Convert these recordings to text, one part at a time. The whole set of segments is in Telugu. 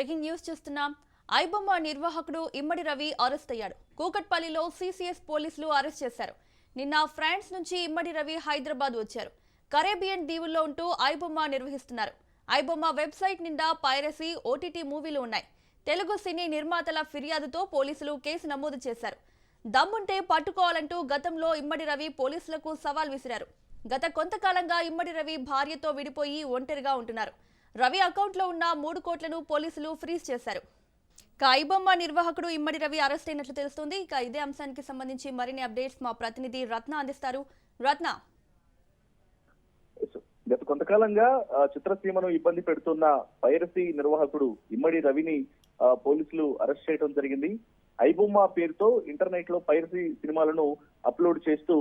బ్రేకింగ్ న్యూస్ చూస్తున్నాం ఐబొమ్మ నిర్వాహకుడు ఇమ్మడి రవి అరెస్ట్ అయ్యాడు. కూకట్పల్లిలో సిసిఎస్ పోలీసులు అరెస్ట్ చేశారు. నిన్న ఫ్రాన్స్ నుంచి ఇమ్మడి రవి హైదరాబాద్ వచ్చారు. కరేబియన్ దీవుల్లో ఉంటూ ఐబొమ్మ నిర్వహిస్తున్నారు. ఐబొమ్మ వెబ్సైట్ నిండా పైరసీ ఓటీటీ మూవీలు ఉన్నాయి. తెలుగు సినీ నిర్మాతల ఫిర్యాదుతో పోలీసులు కేసు నమోదు చేశారు. దమ్ముంటే పట్టుకోవాలంటూ గతంలో ఇమ్మడి రవి పోలీసులకు సవాల్ విసిరారు. గత కొంతకాలంగా ఇమ్మడి రవి భార్యతో విడిపోయి ఒంటరిగా ఉంటున్నారు. రవి అకౌంట్లో ఉన్న మూడు కోట్లను పోలీసులు ఫ్రీజ్ చేశారు. కాయిబొమ్మ నిర్వాహకుడు ఇమ్మడి రవి అరెస్ట్ అయినట్లు తెలుస్తుంది. ఇక ఇదే అంశానికి సంబంధించి మరిన్ని అప్డేట్స్ మా ప్రతినిధి రత్న అందిస్తారు. రత్న. గత కొంతకాలంగా చిత్రసీమను ఇబ్బంది పెడుతున్న పైరసీ నిర్వాహకుడు ఇమ్మడి రవిని పోలీసులు అరెస్ట్ చేయడం జరిగింది. ఐబొమ్మ పేరుతో ఇంటర్నెట్లో పైరసీ సినిమాలను అప్లోడ్ చేస్తూ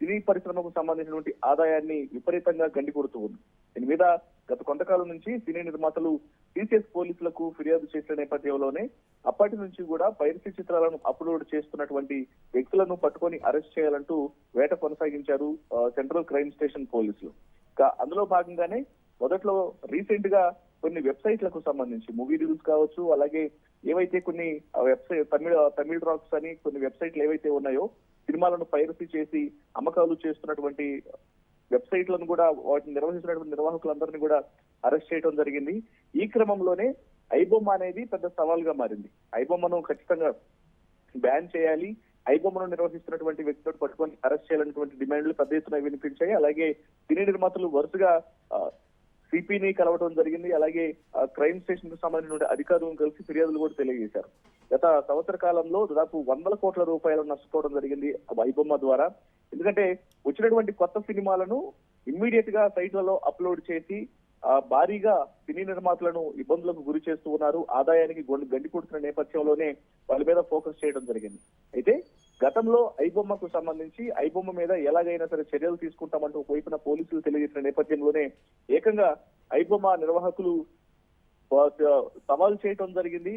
సినీ పరిశ్రమకు సంబంధించినటువంటి ఆదాయాన్ని విపరీతంగా గండి కొడుతూ ఉంది. దీని మీద గత కొంతకాలం నుంచి సినీ నిర్మాతలు టీసీఎస్ పోలీసులకు ఫిర్యాదు చేసిన నేపథ్యంలోనే అప్పటి నుంచి కూడా పైరసీ చిత్రాలను అప్లోడ్ చేస్తున్నటువంటి వ్యక్తులను పట్టుకొని అరెస్ట్ చేయాలంటూ వేట కొనసాగించారు సెంట్రల్ క్రైమ్ స్టేషన్ పోలీసులు. అందులో భాగంగానే మొదట్లో రీసెంట్గా కొన్ని వెబ్సైట్లకు సంబంధించి మూవీ రివ్యూస్ కావచ్చు అలాగే ఏవైతే కొన్ని వెబ్సైట్ తమిళ తమిళ రాక్స్ అని కొన్ని వెబ్సైట్లు ఏవైతే ఉన్నాయో సినిమాలను పైరసీ చేసి అమ్మకాలు చేస్తున్నటువంటి వెబ్సైట్లను కూడా వాటిని నిర్వహిస్తున్నటువంటి నిర్వాహకులందరినీ కూడా అరెస్ట్ చేయడం జరిగింది. ఈ క్రమంలోనే ఐబొమ్మ అనేది పెద్ద సవాల్గా మారింది. ఐబొమ్మను ఖచ్చితంగా బ్యాన్ చేయాలి. ఐబొమ్మను నిర్వహిస్తున్నటువంటి వ్యక్తులను పట్టుకొని అరెస్ట్ చేయాలన్నటువంటి డిమాండ్లు పెద్ద ఎత్తున వినిపించాయి. అలాగే సినీ నిర్మాతలు వరుసగా సిపిని కలవడం జరిగింది. అలాగే క్రైమ్ స్టేషన్కు సంబంధించిన అధికారులను కలిసి ఫిర్యాదులు కూడా తెలియజేశారు. గత సంవత్సర కాలంలో దాదాపు వందల కోట్ల రూపాయలు నష్టపోవడం జరిగింది ఆ ఐబొమ్మ ద్వారా. ఎందుకంటే వచ్చినటువంటి కొత్త సినిమాలను ఇమ్మీడియట్గా సైట్లలో అప్లోడ్ చేసి ఆ, భారీగా సినీ నిర్మాతలను ఇబ్బందులకు గురి చేస్తూ ఉన్నారు. ఆదాయానికి గొండు గండి కొడుతున్న నేపథ్యంలోనే వాళ్ళ మీద ఫోకస్ చేయడం జరిగింది. అయితే గతంలో ఐబొమ్మకు సంబంధించి ఐబొమ్మ మీద ఎలాగైనా సరే చర్యలు తీసుకుంటామంటూ ఒకవైపున పోలీసులు తెలియజేసిన నేపథ్యంలోనే ఏకంగా ఐబొమ్మ నిర్వాహకులు సవాల్ చేయటం జరిగింది.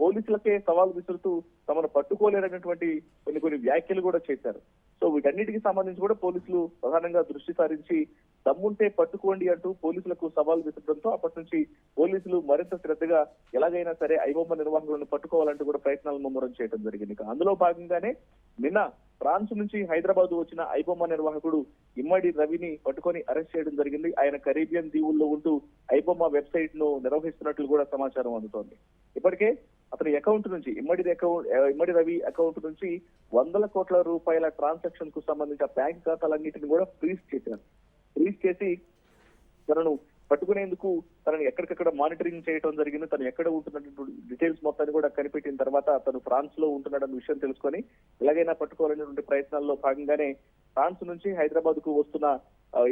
పోలీసులకే సవాల్ విసురుతూ తమను పట్టుకోలేరనేటువంటి కొన్ని కొన్ని వ్యాఖ్యలు కూడా చేశారు. సో వీటన్నిటికి సంబంధించి కూడా పోలీసులు ప్రధానంగా దృష్టి సారించి దమ్ముంటే పట్టుకోండి అంటూ పోలీసులకు సవాల్ విసరడంతో అప్పటి నుంచి పోలీసులు మరింత శ్రద్ధగా ఎలాగైనా సరే ఐబొమ్మ నిర్వాహకులను పట్టుకోవాలంటూ కూడా ప్రయత్నాలు ముమ్మరం చేయడం జరిగింది. అందులో భాగంగానే నిన్న ఫ్రాన్స్ నుంచి హైదరాబాద్ వచ్చిన ఐబొమ్మ నిర్వాహకుడు ఇమ్మడి రవిని పట్టుకొని అరెస్ట్ చేయడం జరిగింది. ఆయన కరీబియన్ దీవుల్లో ఉంటూ ఐబొమ్మ వెబ్సైట్ను నిర్వహిస్తున్నట్లు కూడా సమాచారం అందుతోంది. ఇప్పటికే అతని అకౌంట్ నుంచి ఇమ్మడి అకౌంట్ ఇమ్మడి రవి అకౌంట్ నుంచి వందల కోట్ల రూపాయల ట్రాన్సాక్షన్కు సంబంధించిన బ్యాంక్ ఖాతాలన్నింటిని కూడా ఫ్రీజ్ చేశారు. ఫ్రీజ్ చేసి తనను పట్టుకునేందుకు తనని ఎక్కడికక్కడ మానిటరింగ్ చేయడం జరిగింది. తను ఎక్కడ ఉంటున్నటువంటి డీటెయిల్స్ మొత్తాన్ని కూడా కనిపెట్టిన తర్వాత తను ఫ్రాన్స్లో ఉంటున్నాడన్న విషయం తెలుసుకొని ఎలాగైనా పట్టుకోవాలనేటువంటి ప్రయత్నాల్లో భాగంగానే ఫ్రాన్స్ నుంచి హైదరాబాద్కు వస్తున్న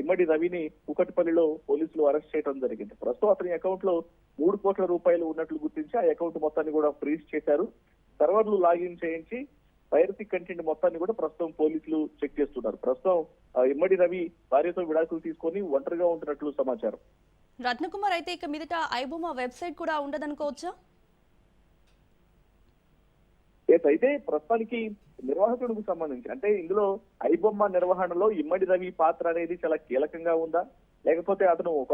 ఇమ్మడి రవిని కుకట్పల్లిలో పోలీసులు అరెస్ట్ చేయడం జరిగింది. ప్రస్తుతం అతని అకౌంట్లో మూడు కోట్ల రూపాయలు ఉన్నట్లు గుర్తించి ఆ అకౌంట్ మొత్తాన్ని కూడా ఫ్రీజ్ చేశారు. సర్వర్లు లాగిన్ చేయించి పైరసీ కంటెంట్ మొత్తాన్ని కూడా ప్రస్తుతం పోలీసులు చెక్ చేస్తున్నారు. ప్రస్తుతం ఇమ్మడి రవి భార్యతో విడాకులు తీసుకొని ఒంటరిగా ఉంటున్నట్లు సమాచారం. రత్నకుమార్ అయితే ఇక మీదట ఐబొమ్మ వెబ్సైట్ కూడా ఉండదనుకోవచ్చా? అయితే ప్రస్తుతానికి నిర్వాహకుడికి సంబంధించి అంటే ఇందులో ఐబొమ్మ నిర్వహణలో ఇమ్మడి రవి పాత్ర అనేది చాలా కీలకంగా ఉందా? లేకపోతే అతను ఒక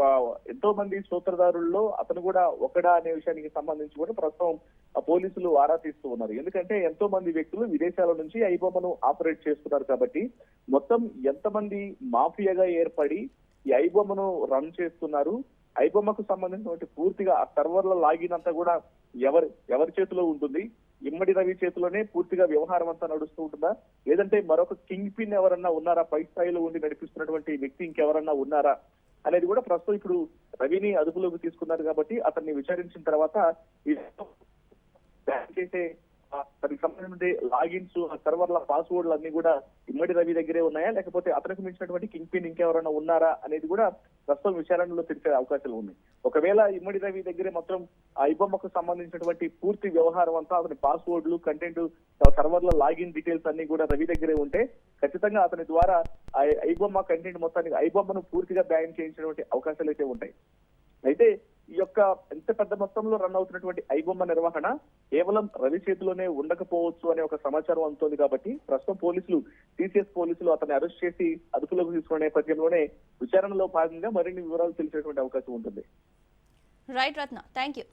ఎంతో మంది సూత్రధారుల్లో అతను కూడా ఒకడా అనే విషయానికి సంబంధించి కూడా ప్రస్తుతం ఆ పోలీసులు ఆరా తీస్తూ ఉన్నారు. ఎందుకంటే ఎంతో మంది వ్యక్తులు విదేశాల నుంచి ఐబొమ్మను ఆపరేట్ చేస్తున్నారు కాబట్టి మొత్తం ఎంతమంది మాఫియాగా ఏర్పడి ఈ ఐబొమ్మను రన్ చేస్తున్నారు. ఐబొమ్మకు సంబంధించినటువంటి పూర్తిగా ఆ సర్వర్ల లాగిన్ అంతా కూడా ఎవరి ఎవరి చేతిలో ఉంటుంది? ఇమ్మడి రవి చేతిలోనే పూర్తిగా వ్యవహారం అంతా నడుస్తూ ఉంటుందా? లేదంటే మరొక కింగ్ పిన్ ఎవరన్నా ఉన్నారా? పై స్థాయిలో ఉండి నడిపిస్తున్నటువంటి వ్యక్తి ఇంకెవరన్నా ఉన్నారా? అనేది కూడా ప్రస్తుతం ఇప్పుడు రవిని అదుపులోకి తీసుకున్నారు కాబట్టి అతన్ని విచారించిన తర్వాత చేసే దానికి సంబంధించిన లాగిన్స్ ఆ సర్వర్ల పాస్వర్డ్లు అన్ని కూడా ఇమ్మడి రవి దగ్గరే ఉన్నాయా? లేకపోతే అతనికి మించినటువంటి కింగ్ పిన్ ఇంకెవరైనా ఉన్నారా? అనేది కూడా ప్రస్తుతం విచారణలో తెలిసే అవకాశాలు ఉన్నాయి ఒకవేళ ఇమ్మడి రవి దగ్గరే మొత్తం ఆ ఐబొమ్మకు సంబంధించినటువంటి పూర్తి వ్యవహారం అంతా అతని పాస్వర్డ్లు కంటెంట్ సర్వర్ల లాగిన్ డీటెయిల్స్ అన్ని కూడా రవి దగ్గరే ఉంటే ఖచ్చితంగా అతని ద్వారా ఆ ఐబొమ్మ కంటెంట్ మొత్తానికి ఐబొమ్మను పూర్తిగా బ్యాన్ చేయించినటువంటి అవకాశాలు అయితే ఉంటాయి. అయితే ఈ యొక్క ఎంత పెద్ద మొత్తంలో రన్ అవుతున్నటువంటి ఐబొమ్మ నిర్వహణ కేవలం రవి చేతిలోనే ఉండకపోవచ్చు అనే ఒక సమాచారం అందుతోంది కాబట్టి ప్రస్తుతం పోలీసులు టీసీఎస్ పోలీసులు అతన్ని అరెస్ట్ చేసి అదుపులోకి తీసుకునే నేపథ్యంలోనే విచారణలో భాగంగా మరిన్ని వివరాలు తెలిసేటువంటి అవకాశం ఉంటుంది. Right Ratna thank you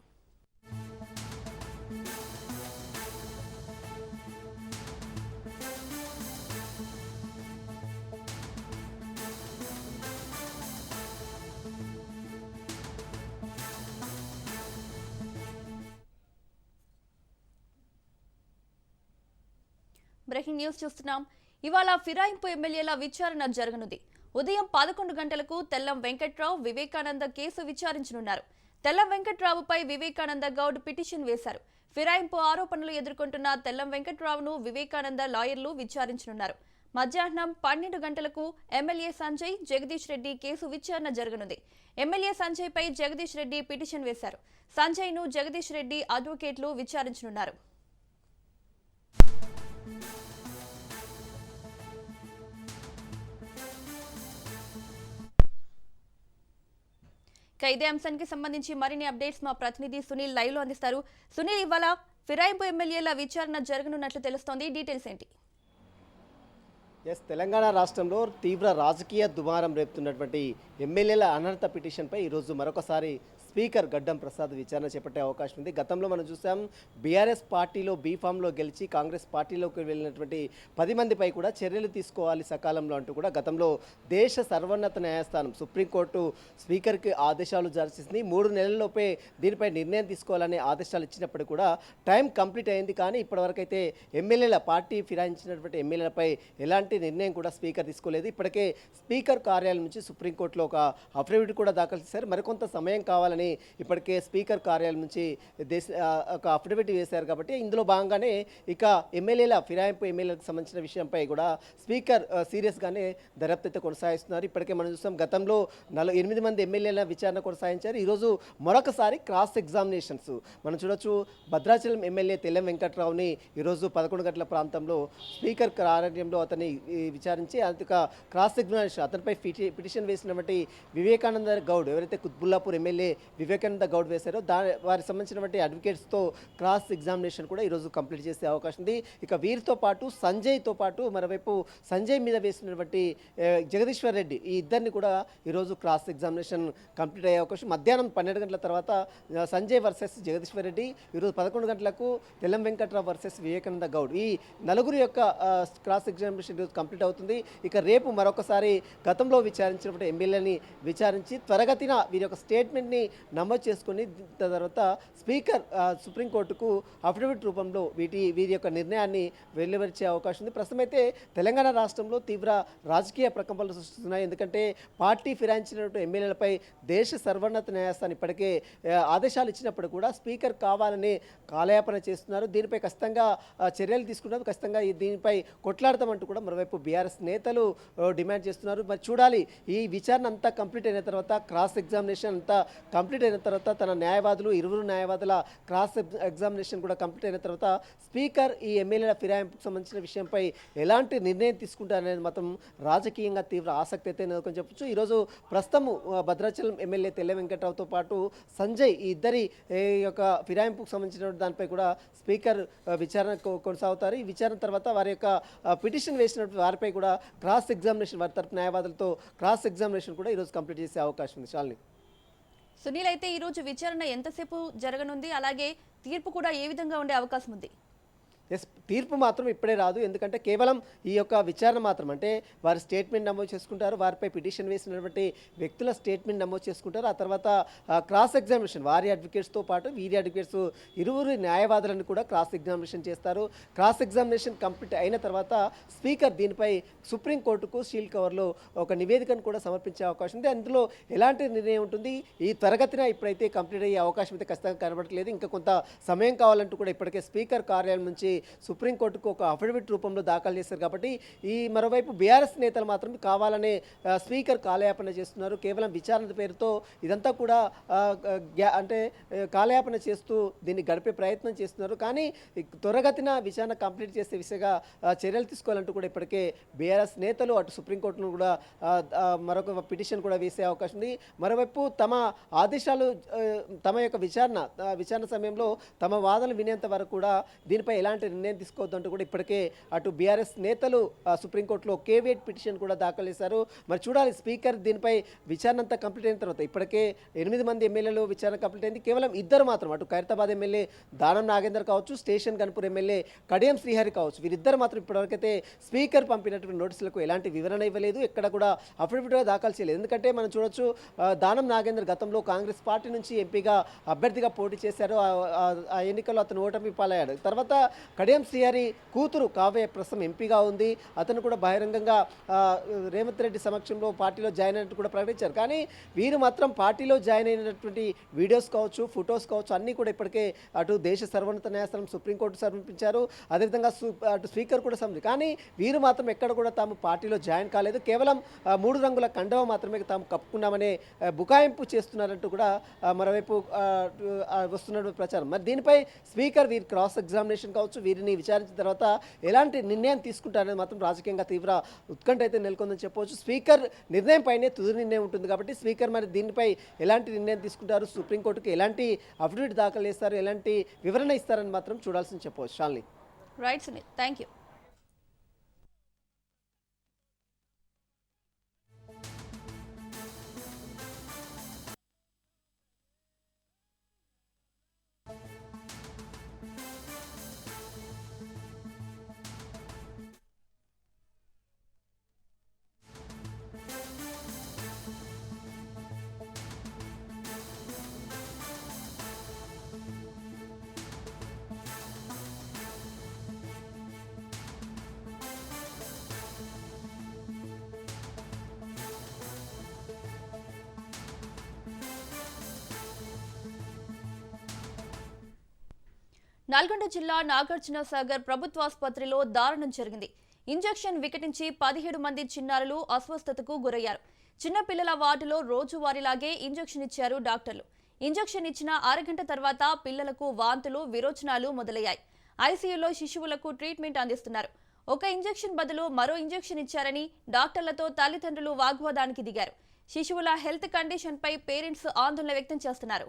breaking news చూస్తున్నాం. ఇవాళ ఫిరాయింపు ఎమ్మెల్యేల విచారణ జరగనుంది. ఉదయం పదకొండు గంటలకు తెల్లం వెంకట్రావు వివేకానంద కేసు విచారించనున్నారు. తెల్లం వెంకట్రావుపై వివేకానంద గౌడ్ పిటిషన్ వేశారు. ఫిరాయింపు ఆరోపణలు ఎదుర్కొంటున్న తెల్లం వెంకట్రావును వివేకానంద లాయర్లు విచారించనున్నారు. మధ్యాహ్నం పన్నెండు గంటలకు ఎమ్మెల్యే సంజయ్ జగదీష్ రెడ్డి కేసు విచారణ జరగనుంది. ఎమ్మెల్యే సంజయ్ పై జగదీష్ రెడ్డి పిటిషన్ వేశారు. సంజయ్ను జగదీష్ రెడ్డి అడ్వకేట్లు విచారించనున్నారు. ఇక ఇదే అంశానికి సంబంధించి మరిన్ని అప్డేట్స్ మా ప్రతినిధి సునీల్ లైవ్లో అందిస్తారు. సునీల్ ఇవాళ ఫిరాయింపు ఎమ్మెల్యేల విచారణ జరగనున్నట్లు తెలుస్తోంది. డీటెయిల్స్ ఏంటి? ఎస్ తెలంగాణ రాష్ట్రంలో తీవ్ర రాజకీయ దుమారం రేపుతున్నటువంటి ఎమ్మెల్యేల అనర్హత పిటిషన్పై ఈరోజు మరొకసారి స్పీకర్ గడ్డం ప్రసాద్ విచారణ చేపట్టే అవకాశం ఉంది. గతంలో మనం చూసాం బీఆర్ఎస్ పార్టీలో బీఫామ్లో గెలిచి కాంగ్రెస్ పార్టీలోకి వెళ్ళినటువంటి పది మందిపై కూడా చర్యలు తీసుకోవాలి సకాలంలో అంటూ కూడా గతంలో దేశ సర్వోన్నత న్యాయస్థానం సుప్రీంకోర్టు స్పీకర్కి ఆదేశాలు జారీ చేసింది. మూడు నెలల్లోపే దీనిపై నిర్ణయం తీసుకోవాలనే ఆదేశాలు ఇచ్చినప్పుడు కూడా టైం కంప్లీట్ అయింది. కానీ ఇప్పటివరకైతే ఎమ్మెల్యేల పార్టీ ఫిరాయించినటువంటి ఎమ్మెల్యేలపై ఎలాంటి నిర్ణయం కూడా స్పీకర్ తీసుకోలేదు. ఇప్పటికే స్పీకర్ కార్యాలయం నుంచి సుప్రీంకోర్టులో ఒక అఫిడవిట్ కూడా దాఖలు చేశారు. మరికొంత సమయం కావాలని ఇప్పటికే స్పీకర్ కార్యాలయం నుంచి దేశ ఒక అఫిడవిట్ వేశారు కాబట్టి ఇందులో భాగంగానే ఇక ఎమ్మెల్యేల ఫిరాయింపు ఎమ్మెల్యేలకు సంబంధించిన విషయంపై కూడా స్పీకర్ సీరియస్గానే దర్యాప్తు అయితే కొనసాగిస్తున్నారు. ఇప్పటికే మనం చూస్తాం గతంలో నలు ఎనిమిది మంది ఎమ్మెల్యేల విచారణ కొనసాగించారు. ఈరోజు మరొకసారి క్రాస్ ఎగ్జామినేషన్స్ మనం చూడొచ్చు. భద్రాచలం ఎమ్మెల్యే తెల్లం వెంకట్రావుని ఈరోజు పదకొండు గంటల ప్రాంతంలో స్పీకర్ కార్యాలయంలో అతన్ని విచారించి అతక క్రాస్ ఎగ్జామినేషన్ అతనిపై పిటి పిటిషన్ వేసినటువంటి వివేకానంద గౌడ్ ఎవరైతే కుత్బుల్లాపూర్ ఎమ్మెల్యే వివేకానంద గౌడ్ వేశారో. దా వారికి సంబంధించినటువంటి అడ్వకేట్స్తో క్రాస్ ఎగ్జామినేషన్ కూడా ఈరోజు కంప్లీట్ చేసే అవకాశం ఉంది. ఇక వీరితో పాటు సంజయ్తో పాటు మరోవైపు సంజయ్ మీద వేసినటువంటి జగదీశ్వర్ రెడ్డి ఈ ఇద్దరిని కూడా ఈరోజు క్రాస్ ఎగ్జామినేషన్ కంప్లీట్ అయ్యే అవకాశం. మధ్యాహ్నం పన్నెండు గంటల తర్వాత సంజయ్ వర్సెస్ జగదీశ్వర్ రెడ్డి ఈరోజు పదకొండు గంటలకు తెల్లం వెంకట్రావు వర్సెస్ వివేకానంద గౌడ్. ఈ నలుగురు యొక్క క్రాస్ ఎగ్జామినేషన్ ఈరోజు కంప్లీట్ అవుతుంది. ఇక రేపు మరొకసారి గతంలో విచారించినటువంటి ఎమ్మెల్యేని విచారించి త్వరగతిన వీరి యొక్క స్టేట్మెంట్ని నమోదు చేసుకుని తర్వాత స్పీకర్ సుప్రీంకోర్టుకు అఫిడవిట్ రూపంలో వీటి వీరి యొక్క నిర్ణయాన్ని వెలువరిచే అవకాశం ఉంది. ప్రస్తుతం అయితే తెలంగాణ రాష్ట్రంలో తీవ్ర రాజకీయ ప్రకంపనలు సృష్టిస్తున్నాయి. ఎందుకంటే పార్టీ ఫిరాయించినటువంటి ఎమ్మెల్యేలపై దేశ సర్వోన్నత న్యాయస్థానం ఇప్పటికే ఆదేశాలు ఇచ్చినప్పుడు కూడా స్పీకర్ కావాలని కాలయాపన చేస్తున్నారు. దీనిపై ఖచ్చితంగా చర్యలు తీసుకున్నారు. ఖచ్చితంగా దీనిపై కొట్లాడతామంటూ కూడా మరోవైపు బీఆర్ఎస్ నేతలు డిమాండ్ చేస్తున్నారు. మరి చూడాలి ఈ విచారణ అంతా కంప్లీట్ అయిన తర్వాత క్రాస్ ఎగ్జామినేషన్ అంతా కంప్లీట్ కంప్లీట్ అయిన తర్వాత తన న్యాయవాదులు ఇరువురు న్యాయవాదుల క్రాస్ ఎగ్జామినేషన్ కూడా కంప్లీట్ అయిన తర్వాత స్పీకర్ ఈ ఎమ్మెల్యేల ఫిరాయింపుకు సంబంధించిన విషయంపై ఎలాంటి నిర్ణయం తీసుకుంటారనేది మాత్రం రాజకీయంగా తీవ్ర ఆసక్తి అయితే నెలకొని చెప్పొచ్చు. ఈరోజు ప్రస్తుతం భద్రాచలం ఎమ్మెల్యే తెల్ల వెంకట్రావుతో పాటు సంజయ్ ఈ ఇద్దరి యొక్క ఫిరాయింపుకు సంబంధించిన దానిపై కూడా స్పీకర్ విచారణ కొ- కొనసాగుతారు. ఈ విచారణ తర్వాత వారి యొక్క పిటిషన్ వేసినటువంటి వారిపై కూడా క్రాస్ ఎగ్జామినేషన్ వారి తరపు న్యాయవాదులతో క్రాస్ ఎగ్జామినేషన్ కూడా ఈరోజు కంప్లీట్ చేసే అవకాశం ఉంది. చాలని సునీల్ అయితే ఈరోజు విచారణ ఎంతసేపు జరగనుంది? అలాగే తీర్పు కూడా ఏ విధంగా ఉండే అవకాశం ఉంది? ఎస్ తీర్పు మాత్రం ఇప్పుడే రాదు. ఎందుకంటే కేవలం ఈ యొక్క విచారణ మాత్రం అంటే వారి స్టేట్మెంట్ నమోదు చేసుకుంటారు. వారిపై పిటిషన్ వేసినటువంటి వ్యక్తుల స్టేట్మెంట్ నమోదు చేసుకుంటారు. ఆ తర్వాత క్రాస్ ఎగ్జామినేషన్ వారి అడ్వకేట్స్తో పాటు వీరి అడ్వకేట్స్ ఇరువురు న్యాయవాదులను కూడా క్రాస్ ఎగ్జామినేషన్ చేస్తారు. క్రాస్ ఎగ్జామినేషన్ కంప్లీట్ అయిన తర్వాత స్పీకర్ దీనిపై సుప్రీంకోర్టుకు షీల్ కవర్లో ఒక నివేదికను కూడా సమర్పించే అవకాశం ఉంది. అందులో ఎలాంటి నిర్ణయం ఉంటుంది? ఈ త్వరగతిన ఇప్పుడైతే కంప్లీట్ అయ్యే అవకాశం అయితే ఖచ్చితంగా కనబడట్లేదు. ఇంకా కొంత సమయం కావాలంటూ కూడా ఇప్పటికే స్పీకర్ కార్యాలయం నుంచి సుప్రీంకోర్టుకు ఒక అఫిడవిట్ రూపంలో దాఖలు చేశారు కాబట్టి ఈ మరోవైపు బీఆర్ఎస్ నేతలు మాత్రం కావాలనే స్పీకర్ కాలయాపన చేస్తున్నారు. కేవలం విచారణ పేరుతో ఇదంతా కూడా అంటే కాలయాపన చేస్తూ దీన్ని గడిపే ప్రయత్నం చేస్తున్నారు. కానీ త్వరగతిన విచారణ కంప్లీట్ చేసే విషయంగా చర్యలు తీసుకోవాలంటూ కూడా ఇప్పటికే బీఆర్ఎస్ నేతలు అటు సుప్రీంకోర్టును కూడా మరొక పిటిషన్ కూడా వేసే అవకాశం ఉంది. మరోవైపు తమ ఆదేశాలు తమ యొక్క విచారణ విచారణ సమయంలో తమ వాదనలు వినేంత వరకు కూడా దీనిపై ఎలాంటి ఎలాంటి నిర్ణయం తీసుకోవద్దంటూ కూడా ఇప్పటికే అటు బీఆర్ఎస్ నేతలు సుప్రీంకోర్టులో కేవియట్ పిటిషన్ కూడా దాఖలు చేశారు మరి చూడాలి స్పీకర్ దీనిపై విచారణ అంతా కంప్లీట్ అయిన తర్వాత ఇప్పటికే ఎనిమిది మంది ఎమ్మెల్యేలు విచారణ కంప్లీట్ అయింది. కేవలం ఇద్దరు మాత్రం అటు ఖైరతాబాద్ ఎమ్మెల్యే దానం నాగేందర్ కావచ్చు స్టేషన్ గణపూర్ ఎమ్మెల్యే కడియం శ్రీహరి కావచ్చు వీరిద్దరు మాత్రం ఇప్పటివరకైతే స్పీకర్ పంపినటువంటి నోటీసులకు ఎలాంటి వివరణ ఇవ్వలేదు. ఎక్కడ కూడా అఫిడవిట్గా దాఖలు చేయలేదు. ఎందుకంటే మనం చూడొచ్చు దానం నాగేందర్ గతంలో కాంగ్రెస్ పార్టీ నుంచి ఎంపీగా అభ్యర్థిగా పోటీ చేశారు. ఆ- ఆ ఎన్నికల్లో అతను ఓటమి పాలయ్యాడు. తర్వాత కడియం శ్రీహరి కూతురు కావ్య ప్రస్తుతం ఎంపీగా ఉంది. అతను కూడా బహిరంగంగా రేవంత్ రెడ్డి సమక్షంలో పార్టీలో జాయిన్ అయినట్టు కూడా ప్రకటించారు. కానీ వీరు మాత్రం పార్టీలో జాయిన్ అయినటువంటి వీడియోస్ కావచ్చు ఫొటోస్ కావచ్చు అన్నీ కూడా ఇప్పటికే అటు దేశ సర్వోన్నత న్యాయస్థానం సుప్రీంకోర్టు సమర్పించారు. అదేవిధంగా అటు స్పీకర్ కూడా సమర్పించారు కానీ వీరు మాత్రం ఎక్కడ కూడా తాము పార్టీలో జాయిన్ కాలేదు. కేవలం మూడు రంగుల కండవ మాత్రమే తాము కప్పుకున్నామనే బుకాయింపు చేస్తున్నారంటూ కూడా మరోవైపు వస్తున్నటువంటి ప్రచారం. మరి దీనిపై స్పీకర్ వీరి క్రాస్ ఎగ్జామినేషన్ కావచ్చు వీరిని విచారించిన తర్వాత ఎలాంటి నిర్ణయం తీసుకుంటారనేది మాత్రం రాజకీయంగా తీవ్ర ఉత్కంఠ అయితే నెలకొందని చెప్పవచ్చు. స్పీకర్ నిర్ణయం పైనే తుది నిర్ణయం ఉంటుంది కాబట్టి స్పీకర్ మరి దీనిపై ఎలాంటి నిర్ణయం తీసుకుంటారు? సుప్రీంకోర్టుకి ఎలాంటి అఫిడవిట్ దాఖలు చేస్తారు? ఎలాంటి వివరణ ఇస్తారని మాత్రం చూడాల్సింది చెప్పవచ్చు. షాల్ని రైట్ సునీల్ థ్యాంక్ యూ జిల్లా నాగార్జున సాగర్ ప్రభుత్వాసుపత్రిలో దారుణం జరిగింది. ఇంజెక్షన్ వికటించి పదిహేడు మంది చిన్నారులు అస్వస్థతకు గురయ్యారు. చిన్నపిల్లల వార్డులో రోజువారీలాగే ఇంజెక్షన్ ఇచ్చారు డాక్టర్లు. ఇంజెక్షన్ ఇచ్చిన అరగంట తర్వాత పిల్లలకు వాంతులు విరోచనాలు మొదలయ్యాయి. ఐసీయూలో శిశువులకు ట్రీట్మెంట్ అందిస్తున్నారు. ఒక ఇంజెక్షన్ బదులు మరో ఇంజెక్షన్ ఇచ్చారని డాక్టర్లతో తల్లిదండ్రులు వాగ్వాదానికి దిగారు. శిశువుల హెల్త్ కండిషన్పై పేరెంట్స్ ఆందోళన వ్యక్తం చేస్తున్నారు.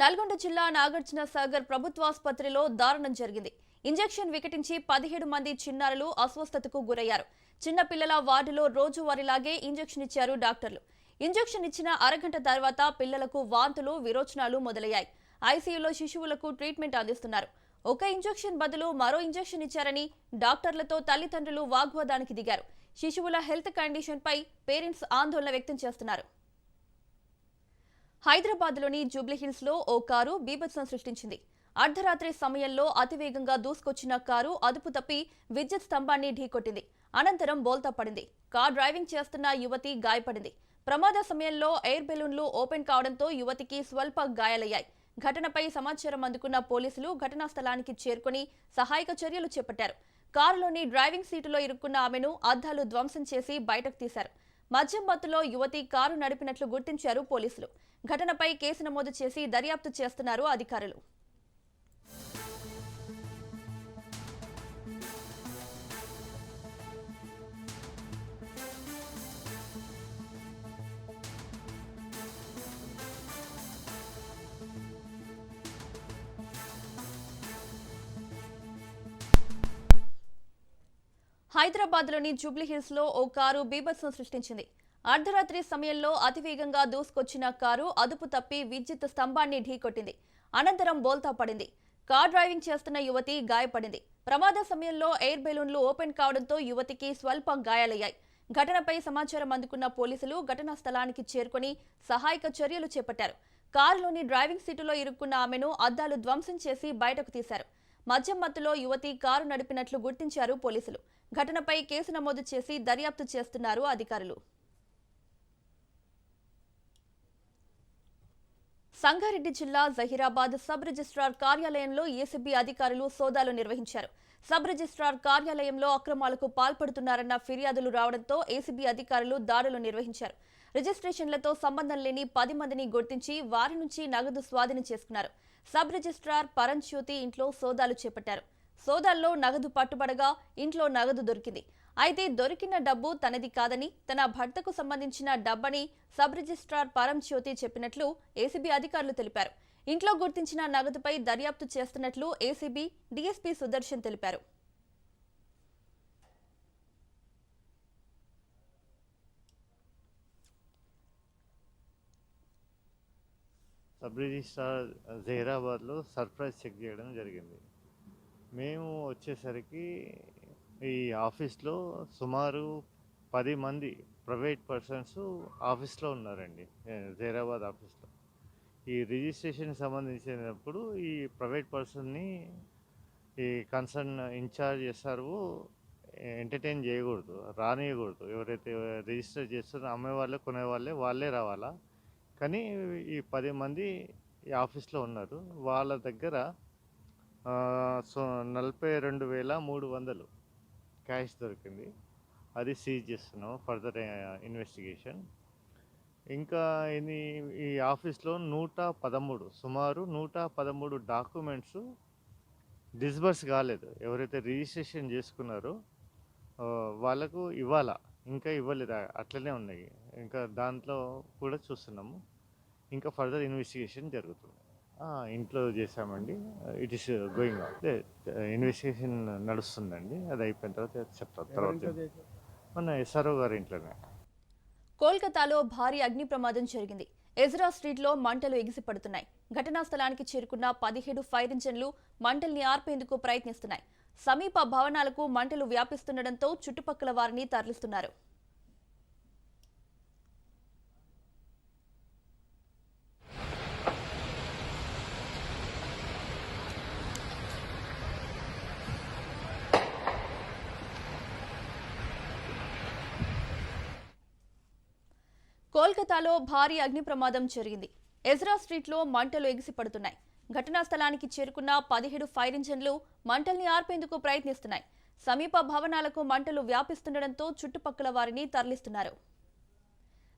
నల్గొండ జిల్లా నాగార్జున సాగర్ ప్రభుత్వాసుపత్రిలో దారుణం జరిగింది. ఇంజెక్షన్ వికటించి పదిహేడు మంది చిన్నారులు అస్వస్థతకు గురయ్యారు. చిన్నపిల్లల వార్డులో రోజువారీలాగే ఇంజెక్షన్ ఇచ్చారు డాక్టర్లు. ఇంజెక్షన్ ఇచ్చిన అరగంట తర్వాత పిల్లలకు వాంతులు విరోచనాలు మొదలయ్యాయి. ఐసీయూలో శిశువులకు ట్రీట్మెంట్ అందిస్తున్నారు. ఒక ఇంజెక్షన్ బదులు మరో ఇంజెక్షన్ ఇచ్చారని డాక్టర్లతో తల్లిదండ్రులు వాగ్వాదానికి దిగారు. శిశువుల హెల్త్ కండిషన్పై పేరెంట్స్ ఆందోళన వ్యక్తం చేస్తున్నారు. హైదరాబాద్లోని జూబ్లీహిల్స్లో ఓ కారు బీభత్సం సృష్టించింది. అర్ధరాత్రి సమయంలో అతివేగంగా దూసుకొచ్చిన కారు అదుపు తప్పి విద్యుత్ స్తంభాన్ని ఢీకొట్టింది. అనంతరం బోల్తా పడింది. కార్ డ్రైవింగ్ చేస్తున్న యువతి గాయపడింది. ప్రమాద సమయంలో ఎయిర్ బెలూన్లు ఓపెన్ కావడంతో యువతికి స్వల్ప గాయాలయ్యాయి. ఘటనపై సమాచారం అందుకున్న పోలీసులు ఘటనా స్థలానికి చేరుకుని సహాయక చర్యలు చేపట్టారు. కారులోని డ్రైవింగ్ సీటులో ఇరుక్కున్న ఆమెను అద్దాలు ధ్వంసం చేసి బయటకు తీశారు. మద్యం మత్తులో యువతి కారు నడిపినట్లు గుర్తించారు పోలీసులు. ఘటనపై కేసు నమోదు చేసి దర్యాప్తు చేస్తున్నారు అధికారులు. హైదరాబాద్లోని జూబ్లీహిల్స్లో ఓ కారు బీభత్సం సృష్టించింది. అర్ధరాత్రి సమయంలో అతివేగంగా దూసుకొచ్చిన కారు అదుపు తప్పి విద్యుత్ స్తంభాన్ని ఢీకొట్టింది. అనంతరం బోల్తా పడింది. కార్ డ్రైవింగ్ చేస్తున్న యువతి గాయపడింది. ప్రమాద సమయంలో ఎయిర్ బెలూన్లు ఓపెన్ కావడంతో యువతికి స్వల్ప గాయాలయ్యాయి. ఘటనపై సమాచారం అందుకున్న పోలీసులు ఘటనా స్థలానికి చేరుకుని సహాయక చర్యలు చేపట్టారు. కారులోని డ్రైవింగ్ సీటులో ఇరుక్కున్న ఆమెను అద్దాలు ధ్వంసం చేసి బయటకు తీశారు. మద్యం మత్తులో యువతి కారు నడిపినట్లు గుర్తించారు పోలీసులు. ఘటనపై కేసు నమోదు చేసి దర్యాప్తు చేస్తున్నారు అధికారులు. సంగారెడ్డి జిల్లా జహీరాబాద్ సబ్ రిజిస్ట్రార్ కార్యాలయంలో ఏసీబీ అధికారులు సోదాలు నిర్వహించారు. సబ్ రిజిస్ట్రార్ కార్యాలయంలో అక్రమాలకు పాల్పడుతున్నారన్న ఫిర్యాదులు రావడంతో ఏసీబీ అధికారులు దాడులు నిర్వహించారు. రిజిస్ట్రేషన్లతో సంబంధం లేని పది మందిని గుర్తించి వారి నుంచి నగదు స్వాధీనం చేసుకున్నారు. సబ్ రిజిస్ట్రార్ పరంజ్యోతి ఇంట్లో సోదాలు చేపట్టారు. సోదాల్లో నగదు పట్టుబడగా ఇంట్లో నగదు దొరికింది. అయితే దొరికిన డబ్బు తనది కాదని తన భర్తకు సంబంధించిన డబ్బని సబ్ రిజిస్ట్రార్ పరం జ్యోతి చెప్పినట్లు ఏసీబీ అధికారులు తెలిపారు. ఇంట్లో గుర్తించిన నగదుపై దర్యాప్తు చేస్తున్నట్లు ఏసీబీ డీఎస్పీ సుదర్శన్ తెలిపారు. సబ్ రిజిస్ట్రార్ జహీరాబాద్లో సర్ప్రైజ్ చెక్ చేయడం జరిగింది. మేము వచ్చేసరికి ఈ ఆఫీస్లో సుమారు పది మంది ప్రైవేట్ పర్సన్స్ ఆఫీస్లో ఉన్నారండి. జైరాబాద్ ఆఫీస్లో. ఈ రిజిస్ట్రేషన్ సంబంధించినప్పుడు ఈ ప్రైవేట్ పర్సన్ని ఈ కన్సర్న్ ఇన్ఛార్జ్ చేస్తారు ఎంటర్టైన్ చేయకూడదు రానియకూడదు. ఎవరైతే రిజిస్టర్ చేస్తున్నారో అమ్మే వాళ్ళే కొనే వాళ్ళే వాళ్ళే రావాలా? కానీ ఈ పది మంది ఈ ఆఫీస్లో ఉన్నారు. వాళ్ళ దగ్గర సో నలభై రెండు వేల మూడు వందలు క్యాష్ దొరికింది. అది సీజ్ చేస్తున్నాం ఫర్దర్ ఇన్వెస్టిగేషన్. ఇంకా ఇది ఈ ఆఫీస్లో నూట పదమూడు సుమారు నూట పదమూడు డాక్యుమెంట్స్ డిస్బర్స్ కాలేదు. ఎవరైతే రిజిస్ట్రేషన్ చేసుకున్నారో వాళ్ళకు ఇవ్వాలా? ఇంకా ఇవ్వలేదు? అట్లనే ఉన్నాయి. ఇంకా దాంట్లో కూడా చూస్తున్నాము. ఇంకా ఫర్దర్ ఇన్వెస్టిగేషన్ జరుగుతుంది. ఇంట్లో చేసామండి ఇట్ ఈస్ గోయింగ్ ఇన్వెస్టిగేషన్ నడుస్తుందండి. అది అయిపోయిన తర్వాత చెప్తాను తర్వాత మన ఎస్ఆర్ఓ గారి ఇంట్లోనే. కోల్కతాలో భారీ అగ్ని ప్రమాదం జరిగింది. ఎజ్రా స్ట్రీట్లో మంటలు ఎగిసిపడుతున్నాయి. ఘటనా స్థలానికి చేరుకున్న పదిహేడు ఫైర్ ఇంజన్లు మంటల్ని ఆర్పేందుకు ప్రయత్నిస్తున్నాయి. సమీప భవనాలకు మంటలు వ్యాపిస్తుండటంతో చుట్టుపక్కల వారిని తరలిస్తున్నారు. కోల్కతాలో భారీ అగ్ని ప్రమాదం జరిగింది. ఎజ్రా స్ట్రీట్లో మంటలు ఎగిసిపడుతున్నాయి. ఘటనా స్థలానికి చేరుకున్న పదిహేడు ఫైర్ ఇంజన్లు మంటల్ని ఆర్పేందుకు ప్రయత్నిస్తున్నాయి. సమీప భవనాలకు మంటలు వ్యాపిస్తుండటంతో చుట్టుపక్కల వారిని తరలిస్తున్నారు.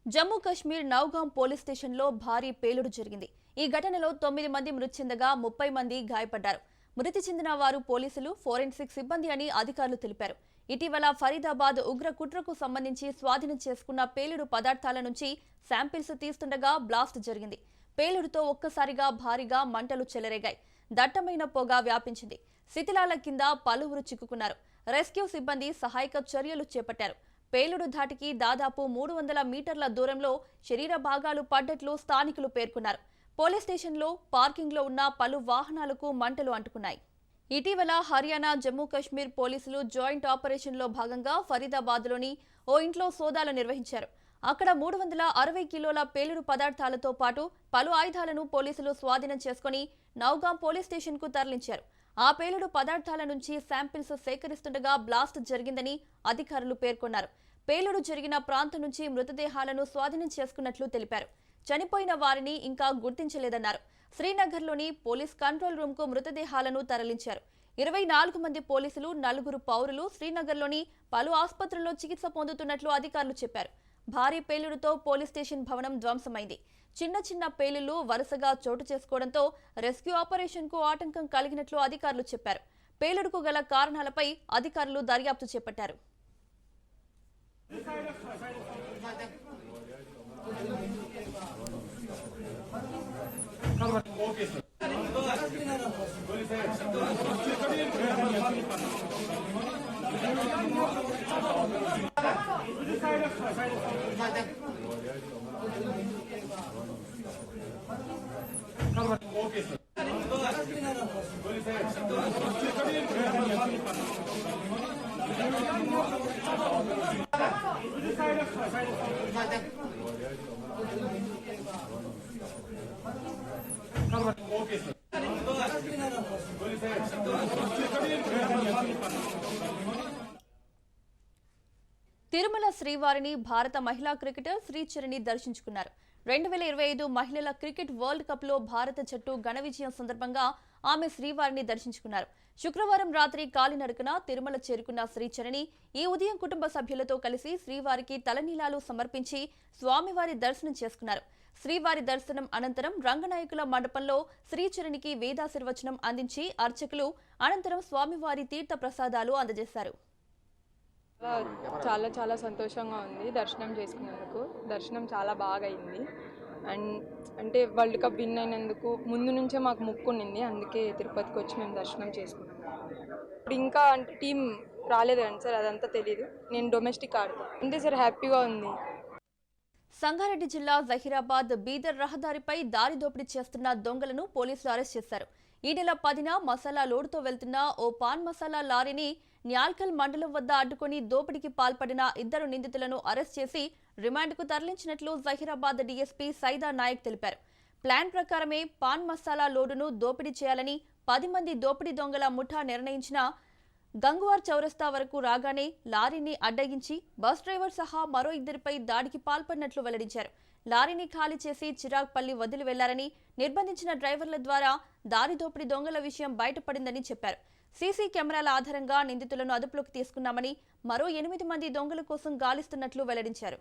జమ్మూ కాశ్మీర్ నౌగాం పోలీస్ స్టేషన్లో భారీ పేలుడు జరిగింది. ఈ ఘటనలో తొమ్మిది మంది మృతి చెందగా ముప్పై మంది గాయపడ్డారు. మృతి చెందిన వారు పోలీసులు ఫోరెన్సిక్ సిబ్బంది అని అధికారులు తెలిపారు. ఇటీవల ఫరీదాబాద్ ఉగ్ర కుట్రకు సంబంధించి స్వాధీనం చేసుకున్న పేలుడు పదార్థాల నుంచి శాంపిల్స్ తీస్తుండగా బ్లాస్ట్ జరిగింది. పేలుడుతో ఒక్కసారిగా భారీగా మంటలు చెలరేగాయి. దట్టమైన పొగ వ్యాపించింది. శిథిలాల కింద పలువురు చిక్కుకున్నారు. రెస్క్యూ సిబ్బంది సహాయక చర్యలు చేపట్టారు. పేలుడు ధాటికి దాదాపు మూడు వందల మీటర్ల దూరంలో శరీర భాగాలు పడ్డట్లు స్థానికులు పేర్కొన్నారు. పోలీస్ స్టేషన్లో పార్కింగ్లో ఉన్న పలు వాహనాలకు మంటలు అంటుకున్నాయి. ఇటీవల హర్యానా జమ్మూ కాశ్మీర్ పోలీసులు జాయింట్ ఆపరేషన్లో భాగంగా ఫరీదాబాద్లోని ఓ ఇంట్లో సోదాలు నిర్వహించారు. అక్కడ మూడు వందల అరవై కిలోల పేలుడు పదార్థాలతో పాటు పలు ఆయుధాలను పోలీసులు స్వాధీనం చేసుకుని నౌగాం పోలీస్ స్టేషన్కు తరలించారు. ఆ పేలుడు పదార్థాల నుంచి శాంపిల్స్ సేకరిస్తుండగా బ్లాస్ట్ జరిగిందని అధికారులు పేర్కొన్నారు. పేలుడు జరిగిన ప్రాంతం నుంచి మృతదేహాలను స్వాధీనం చేసుకున్నట్లు తెలిపారు. చనిపోయిన వారిని ఇంకా గుర్తించలేదన్నారు. శ్రీనగర్లోని పోలీస్ కంట్రోల్ రూమ్కు మృతదేహాలను తరలించారు. ఇరవై నాలుగు మంది పోలీసులు నలుగురు పౌరులు శ్రీనగర్లోని పలు ఆసుపత్రుల్లో చికిత్స పొందుతున్నట్లు అధికారులు చెప్పారు. భారీ పేలుడుతో పోలీస్ స్టేషన్ భవనం ధ్వంసమైంది. చిన్న చిన్న పేలుళ్ళు వరుసగా చోటు చేసుకోవడంతో రెస్క్యూ ఆపరేషన్కు ఆటంకం కలిగినట్లు అధికారులు చెప్పారు. పేలుడుకు గల కారణాలపై అధికారులు దర్యాప్తు చేపట్టారు. తిరుమల శ్రీవారిని భారత మహిళా క్రికెటర్ శ్రీచరణి దర్శించుకున్నారు. రెండు వేల ఇరవై ఐదు మహిళల క్రికెట్ వరల్డ్ కప్లో భారత జట్టు ఘన విజయం సందర్భంగా ఆమె శ్రీవారిని దర్శించుకున్నారు. శుక్రవారం రాత్రి కాలినడకన తిరుమల చేరుకున్న శ్రీచరణి ఈ ఉదయం కుటుంబ సభ్యులతో కలిసి శ్రీవారికి తలనీలాలు సమర్పించి స్వామివారి దర్శనం చేసుకున్నారు. శ్రీవారి దర్శనం అనంతరం రంగనాయకుల మండపంలో శ్రీచరణికి వేదాశీర్వచనం అందించి అర్చకులు అనంతరం స్వామివారి తీర్థ ప్రసాదాలు అందజేశారు. చాలా చాలా సంతోషంగా ఉంది దర్శనం చేసుకున్నందుకు. దర్శనం చాలా బాగా అయింది అండ్ అంటే వరల్డ్ కప్ విన్ అయినందుకు ముందు నుంచే మాకు ముక్కుండింది అందుకే తిరుపతికి వచ్చి మేము దర్శనం చేసుకున్నాం. ఇప్పుడు ఇంకా అంటే టీం రాలేదండి సార్? అదంతా తెలీదు. నేను డొమెస్టిక్ ఆడుతాను అంతే సార్ హ్యాపీగా ఉంది. సంగారెడ్డి జిల్లా జహీరాబాద్ బీదర్ రహదారిపై దారి దోపిడీ చేస్తున్న దొంగలను పోలీసులు అరెస్ట్ చేశారు. ఈ నెల పదిన మసాలా లోడుతో వెళ్తున్న ఓ పాన్ మసాలా లారీని న్యాల్కల్ మండలం వద్ద అడ్డుకొని దోపిడీకి పాల్పడిన ఇద్దరు నిందితులను అరెస్ట్ చేసి రిమాండ్కు తరలించినట్లు జహీరాబాద్ డీఎస్పీ సైదా నాయక్ తెలిపారు. ప్లాన్ ప్రకారమే పాన్ మసాలా లోడును దోపిడీ చేయాలని పది మంది దోపిడీ దొంగల ముఠా నిర్ణయించిన గంగువార్ చౌరస్తా వరకు రాగానే లారీని అడ్డగించి బస్ డ్రైవర్ సహా మరో ఇద్దరిపై దాడికి పాల్పడినట్లు వెల్లడించారు. లారీని ఖాళీ చేసి చిరాగ్పల్లి వదిలి వెళ్ళారని నిర్బంధించిన డ్రైవర్ల ద్వారా దారి దోపిడీ దొంగల విషయం బయటపడిందని చెప్పారు. సీసీ కెమెరాల ఆధారంగా నిందితులను అదుపులోకి తీసుకున్నామని మరో ఎనిమిది మంది దొంగల కోసం గాలిస్తున్నట్లు వెల్లడించారు.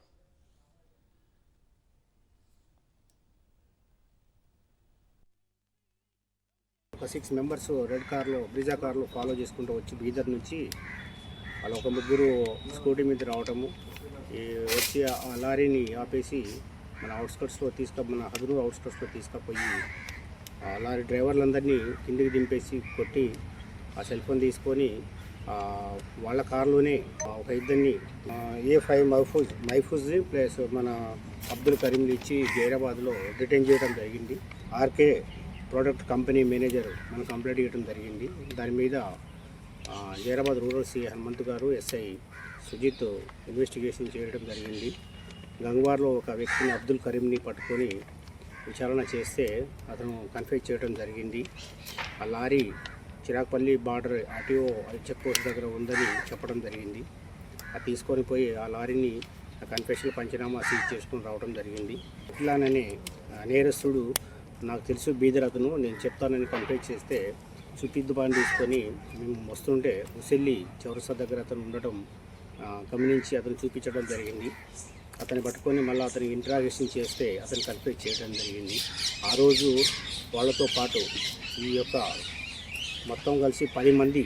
ఒక సిక్స్ మెంబర్స్ రెడ్ కార్లో బ్రిజా కార్లో ఫాలో చేసుకుంటూ వచ్చి బీదర్ నుంచి వాళ్ళు ఒక ముగ్గురు స్కూటీ మీద రావటము వచ్చి ఆ లారీని ఆపేసి మన అవుట్స్కట్స్లో తీసుక మన హదురు అవుట్స్కట్స్లో తీసుకుపోయి ఆ లారీ డ్రైవర్లందరినీ కిందికి దింపేసి కొట్టి ఆ సెల్ ఫోన్ తీసుకొని వాళ్ళ కారులోనే ఒక ఇద్దరిని ఏ ఫైవ్ మైఫూజ్ మైఫూజ్ ప్లస్ మన అబ్దుల్ కరీంని ఇచ్చి జైరాబాద్లో డిటైన్ చేయడం జరిగింది. ఆర్కే ప్రోడక్ట్ కంపెనీ మేనేజర్ మనం కంప్లైంట్ ఇవ్వడం జరిగింది. దాని మీద జైరాబాద్ రూరల్ సి హనుమంత్ గారు ఎస్ఐ సుజిత్ ఇన్వెస్టిగేషన్ చేయడం జరిగింది. గంగ్వార్లో ఒక వ్యక్తిని అబ్దుల్ కరీంని పట్టుకొని విచారణ చేస్తే అతను కన్ఫ్యూజ్ చేయడం జరిగింది. ఆ lorry Chirakupalli border RTO check post దగ్గర ఉందని చెప్పడం జరిగింది. అది తీసుకొని పోయి ఆ లారీని కన్ఫెషన్ పంచనామా సీజ్ చేసుకొని రావడం జరిగింది. ఇట్లాననే నేరస్తుడు నాకు తెలుసు బీదర్ అతను నేను చెప్తానని కంప్లైంట్ చేస్తే చూపిద్దుబాని తీసుకొని మేము వస్తుంటే ఉసెల్లి చౌరసా దగ్గర అతను ఉండటం గమనించి అతను చూపించడం జరిగింది. అతను పట్టుకొని మళ్ళీ అతని ఇంట్రాగేషన్ చేస్తే అతను కన్ఫ్యూజ్ చేయడం జరిగింది. ఆ రోజు వాళ్ళతో పాటు ఈ యొక్క మొత్తం కలిసి పది మంది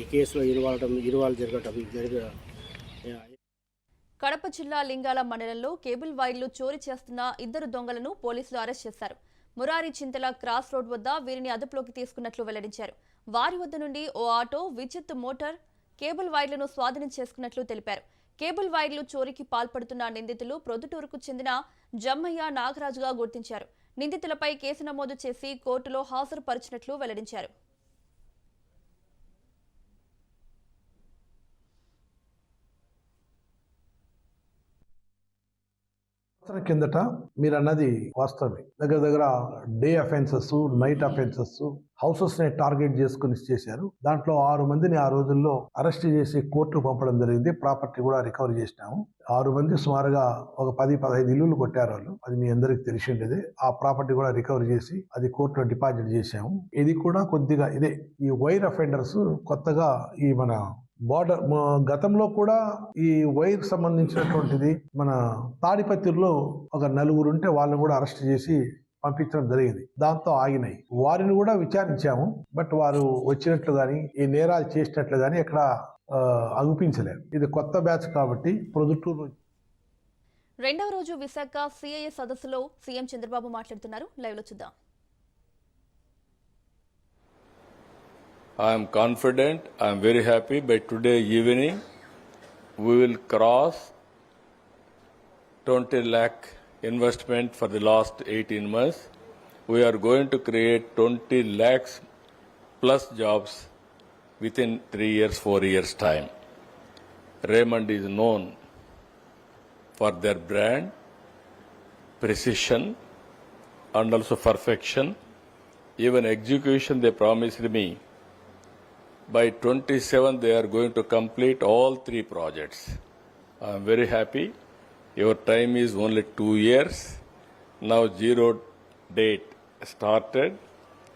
ఈ కేసులో ఇన్వాల్వ్ ఇరువాలు జరగటం జరిగ కడప జిల్లా లింగాల మండలంలో కేబుల్ వైర్లు చోరీ చేస్తున్న ఇద్దరు దొంగలను పోలీసులు అరెస్ట్ చేశారు. మురారి చింతల క్రాస్ రోడ్ వద్ద వీరిని అదుపులోకి తీసుకున్నట్లు వెల్లడించారు. వారి వద్ద నుండి ఓ ఆటో విద్యుత్ మోటార్ కేబుల్ వైర్లను స్వాధీనం చేసుకున్నట్లు తెలిపారు. కేబుల్ వైర్లు చోరీకి పాల్పడుతున్న నిందితులు ప్రొద్దుటూరుకు చెందిన జమ్మయ్య నాగరాజుగా గుర్తించారు. నిందితులపై కేసు నమోదు చేసి కోర్టులో హాజరుపరిచినట్లు వెల్లడించారు. సంవత్సరం కిందట మీరు అన్నది వాస్తవమే. దగ్గర దగ్గర డే అఫెన్సెస్ నైట్ అఫెన్సెస్ హౌసెస్ని టార్గెట్ చేసుకుని చేశారు. దాంట్లో ఆరు మందిని ఆ రోజుల్లో అరెస్ట్ చేసి కోర్టుకు పంపడం జరిగింది. ప్రాపర్టీ కూడా రికవర్ చేసినాము. ఆరు మంది సుమారుగా ఒక పది పదహైదు ఇల్లులు కొట్టారు వాళ్ళు. అది మీ అందరికి తెలిసి ఉండేది ఆ ప్రాపర్టీ కూడా రికవర్ చేసి అది కోర్టులో డిపాజిట్ చేశాము. ఇది కూడా కొద్దిగా ఇదే. ఈ వైర్ అఫెండర్స్ కొత్తగా ఈ మన బార్డర్ గతంలో కూడా ఈ వైర్ సంబంధించినటువంటిది మన తాడిపత్రిలో ఒక నలుగురు ఉంటే వాళ్ళని కూడా అరెస్ట్ చేసి పంపించడం జరిగింది. దాంతో ఆగినాయి. వారిని కూడా విచారించాము. బట్ వారు వచ్చినట్లు గాని ఈ నేరాలు చేసినట్లు గాని ఎక్కడ అగుపించలేదు. ఇది కొత్త బ్యాచ్ కాబట్టి ప్రొదుటూరు రెండవ రోజు విశాఖ సిఐఏ సదస్సులో సీఎం చంద్రబాబు మాట్లాడుతున్నారు. లైవ్లో చూద్దాం. I am confident, I am very happy by today evening we will cross 20 lakh investment for the last 18 months. We are going to create 20 lakhs plus jobs within 3 years, 4 years time. Raymond is known for their brand, precision, and also perfection. Even execution they promised me by 27 they are going to complete all three projects i am very happy your time is only 2 years now zero date started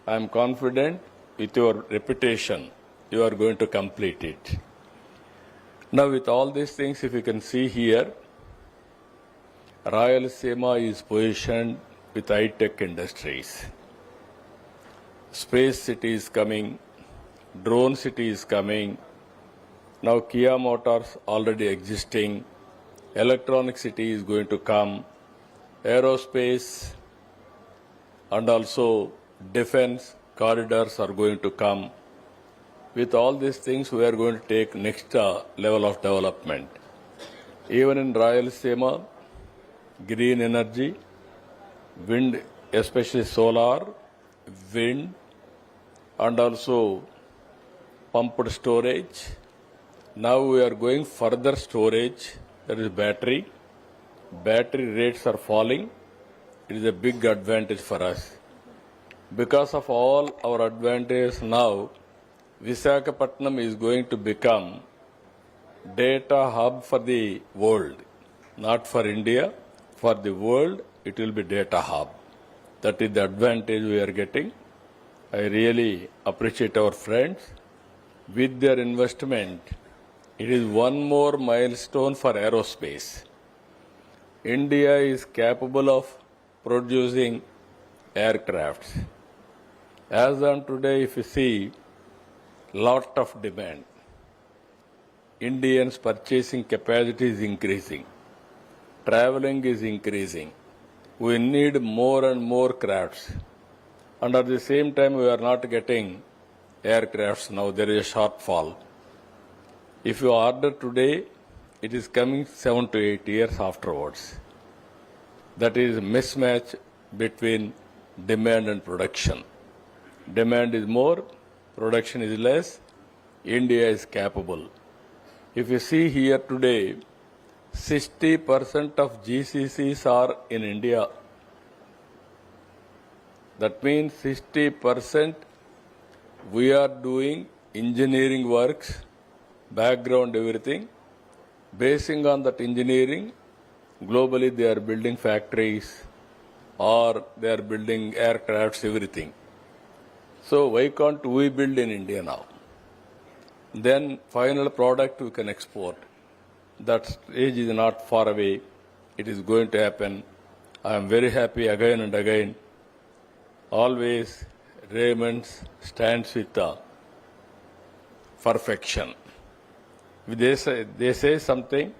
i am confident with your reputation you are going to complete it. Now, with all these things, if you can see here, Rayalaseema is positioned with high tech industries. Space city is coming, drone city is coming. Now, Kia Motors already existing, electronic city is going to come, aerospace and also defense corridors are going to come. With all these things, we are going to take next uh, level of development. Even in Rayalaseema, green energy, wind, especially solar, wind, and also pumped storage. Now we are going further storage, that is battery. Battery rates are falling. It is a big advantage for us. Because of all our advantages now, Visakhapatnam is going to become data hub for the world, not for India, for the world, it will be data hub. That is the advantage we are getting. I really appreciate our friends. With their investment, it is one more milestone for aerospace. India is capable of producing aircrafts. As on today, if you see, lot of demand. Indians purchasing capacity is increasing. Traveling is increasing. We need more and more crafts. And at the same time, we are not getting aircrafts now. There is a shortfall. If you order today, it is coming seven to eight years afterwards. That is mismatch between demand and production. Demand is more, production is less. India is capable. If you see here today, 60% of GCCs are in India. That means 60% we are doing engineering works, background, everything. Basing on that engineering, globally they are building factories or they are building aircrafts, everything. So why can't we build in India now? Then final product we can export. That stage is not far away. It is going to happen. I am very happy again and again. Always Raymond stands with the perfection. They say, they say something,